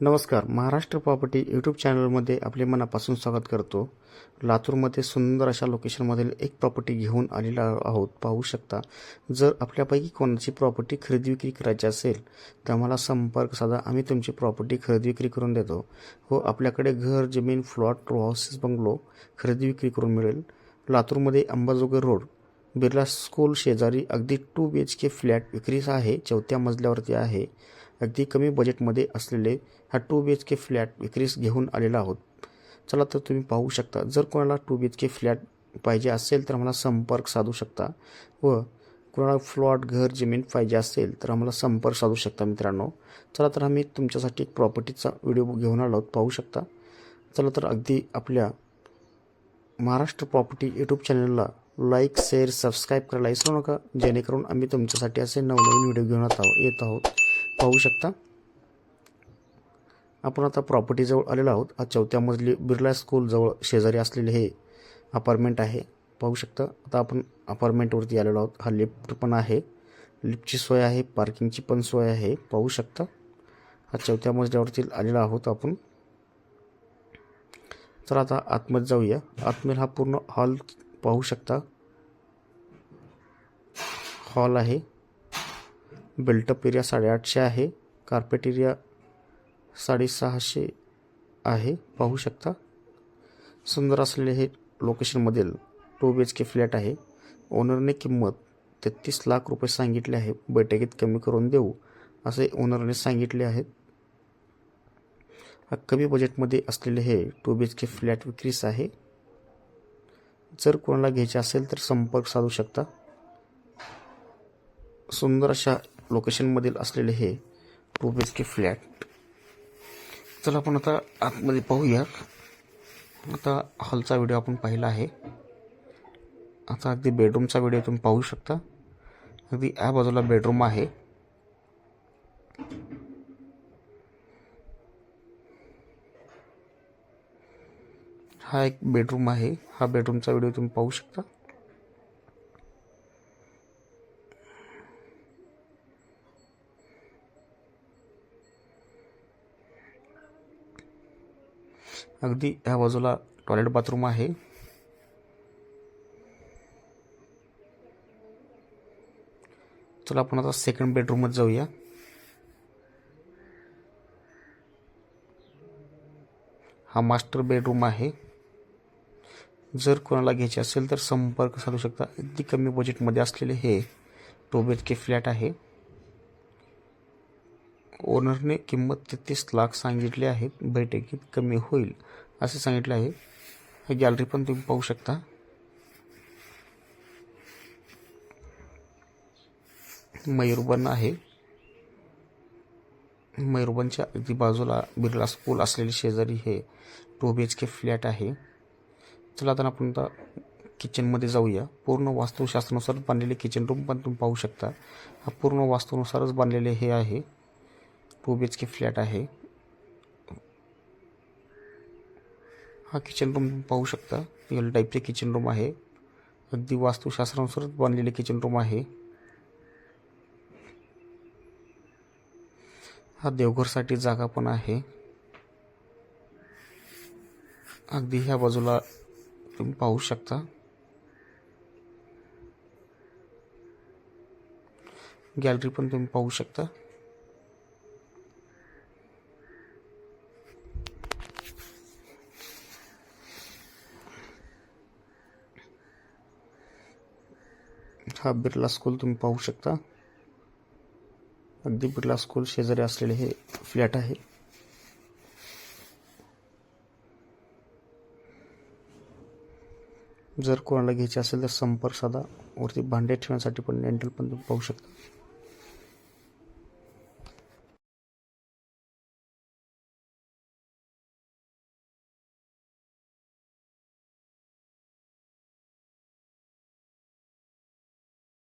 नमस्कार Maharashtra property YouTube चॅनलमध्ये आपले मनापासून स्वागत करतो. लातूरमध्ये सुंदर अशा लोकेशनमधील एक प्रॉपर्टी घेऊन आलेला आहोत. पाहू शकता जर आपल्यापैकी कोणाची प्रॉपर्टी खरेदी विक्री करायची असेल तर आम्हाला संपर्क साधा. आम्ही तुमची प्रॉपर्टी खरेदी विक्री करून देतो. व आपल्याकडे घर जमीन फ्लॉट रो हाऊसेस बंगलो खरेदी विक्री करून मिळेल. लातूरमध्ये अंबाजोगाई रोड बिर्ला स्कूल शेजारी अगदी two B H K flat विक्रीस आहे. चौथ्या मजल्यावरती आहे. अगदी कमी बजेटमध्ये असलेले हा two B H K flat विक्रीस घेऊन आलेला आहोत. चला तर तुम्ही पाहू शकता. जर कोणाला two B H K flat पाहिजे असेल तर आम्हाला संपर्क साधू शकता व कोणाला फ्लॉट घर जमीन पाहिजे असेल तर आम्हाला संपर्क साधू शकता मित्रांनो. चला तर आम्ही तुमच्यासाठी एक प्रॉपर्टीचा व्हिडिओ घेऊन आलो आहोत. पाहू शकता. चला तर अगदी आपल्या महाराष्ट्र प्रॉपर्टी यूट्यूब चॅनलला लाईक शेअर सबस्क्राईब करायला विसरू नका. जेणेकरून आम्ही तुमच्यासाठी असे नवनवीन व्हिडिओ घेऊन येत आहोत येत आहोत. पाहू शकता. आपण आता प्रॉपर्टीजवळ आलेलो आहोत. हा चौथ्या मजली बिर्ला स्कूलजवळ शेजारी असलेले हे अपार्टमेंट आहे. पाहू शकता. आता आपण अपार्टमेंटवरती आलेलो आहोत. हा लिफ्ट पण आहे. लिफ्टची सोय आहे. पार्किंगची पण सोय आहे. पाहू शकता. हा चौथ्या मजल्यावरती आलेला आहोत आपण. तर आता आतमध्ये जाऊया. आतमध्ये हा पूर्ण हॉल पाहू शकता. हॉल आहे. बिल्टअप एरिया साडेआठशे आहे. कार्पेट एरिया साडेसहाशे आहे. पाहू शकता. सुंदर असलेले हे लोकेशनमधील two B H K flat आहे. ओनरने किंमत तेहतीस लाख रुपये सांगितले आहे. बैठकीत कमी करून देऊ असे ओनरने सांगितले आहेत हा कमी बजेटमध्ये असलेले हे two B H K flat विक्रीस आहे. जर कोणाला घ्यायचे असेल तर संपर्क साधू शकता. सुंदर अशा लोकेशनमधील असलेले हे two B H K flat चला आपण आता आतमध्ये पाहूया. आता हॉलचा व्हिडिओ आपण पाहिला आहे. आता अगदी बेडरूमचा व्हिडिओ तुम्ही पाहू शकता. अगदी या बाजूला बेडरूम आहे. हा एक बेडरूम आहे. हा बेडरूमचा व्हिडिओ तुम्ही पाहू शकता. अगदी ह्या बाजूला टॉयलेट बाथरूम आहे. चला आपण आता सेकंड बेडरूममध्ये जाऊया. हा मास्टर बेडरूम आहे. जर कोणाला घ्यायचे असेल तर संपर्क साधू शकता. अगदी कमी बजेटमध्ये असलेले हे two B H K flat आहे. ओनरने किंमत तेहतीस लाख सांगितली आहेत बैठकीत कमी होईल असे सांगितले आहे. हे गॅलरी पण तुम्ही पाहू शकता. मयूरबन आहे. मयूरबनच्या अगदी बाजूला बिर्ला स्कूल असलेले शेजारी हे two B H K flat आहे. चला आता आपण आता किचनमध्ये जाऊया. पूर्ण वास्तुशास्त्रानुसार बांधलेले किचन रूम पण तुम्ही पाहू शकता. हा पूर्ण वास्तूनुसारच बांधलेले हे आहे. Two B H K flat आहे. हा किचन रूम तुम्ही पाहू शकता. एल टाईपचे किचन रूम आहे. अगदी वास्तुशास्त्रानुसार बांधलेले किचन रूम आहे. हा देवघरसाठी जागा पण आहे. अगदी ह्या बाजूला तुम्ही पाहू शकता. गॅलरी पण तुम्ही पाहू शकता. हा बिर्ला स्कूल तुम्ही पाहू शकता. अगदी बिर्ला स्कूल शेजारी असलेले हे फ्लॅट आहे. जर कोणाला घ्यायचे असेल तर संपर्क साधा. वरती भांडे ठेवण्यासाठी पण डेंटल पण तुम्ही पाहू शकता.